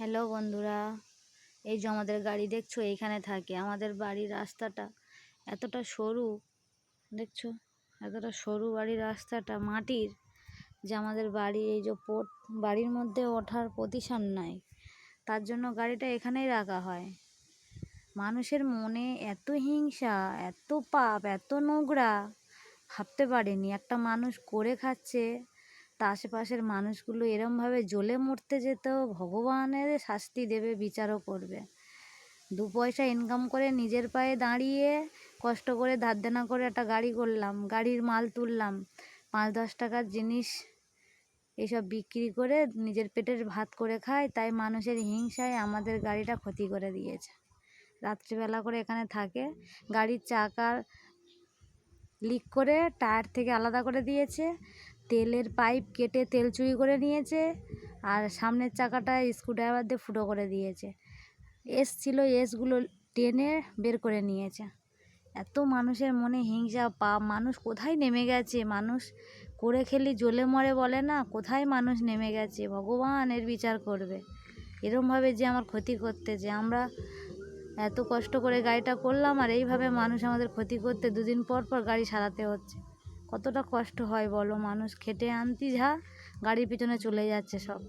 Hello বন্ধুরা, এই যে আমাদের গাড়ি দেখছ এইখানে থাকে। আমাদের বাড়ির রাস্তাটা এতটা সরু, দেখছ? এতটা সরু বাড়ির রাস্তাটা, মাটির, যে আমাদের বাড়ি, এই যে পোট, বাড়ির মধ্যে ওঠার প্রতিসান নাই। তার জন্য গাড়িটা এখানেই রাখা হয়। মানুষের মনে এত হিংসা, এত পাপ, এত নোংরা, ভাবতে পারেনি। একটা মানুষ করে খাচ্ছে তা আশেপাশের মানুষগুলো এরমভাবে জ্বলে মরতে যেত ভগবানের শাস্তি দেবে, বিচারও করবে। দু পয়সা ইনকাম করে নিজের পায়ে দাঁড়িয়ে কষ্ট করে ধার দেনা করে একটা গাড়ি করলাম, গাড়ির মাল তুললাম, পাঁচ দশ টাকার জিনিস এসব বিক্রি করে নিজের পেটের ভাত করে খায় তাই মানুষের হিংসায় আমাদের গাড়িটা ক্ষতি করে দিয়েছে। রাত্রিবেলা করে এখানে থাকে, গাড়ির চাকার লিক করে, টায়ার থেকে আলাদা করে দিয়েছে তেলের পাইপ কেটে তেল চুরি করে নিয়েছে আর সামনের চাকাটা স্ক্রুড্রাইভার দিয়ে ফুটো করে দিয়েছে। এস ছিল এসগুলো টেনে বের করে নিয়েছে। এত মানুষের মনে হিংসা, পাপ। মানুষ কোথায় নেমে গেছে? মানুষ করে খেলি জ্বলে মরে বলে না? কোথায় মানুষ নেমে গেছে? ভগবান, এর বিচার করবে। এরমভাবে যে আমার ক্ষতি করতেছে আমরা এত কষ্ট করে গাড়িটা করলাম আর এইভাবে মানুষ আমাদের ক্ষতি করতে দুদিন পর পর গাড়ি সারাতে হচ্ছে। কতটা কষ্ট হয় বলো? মানুষ খেটে আনতি যা গাড়ির পিছনে চলে যাচ্ছে সব।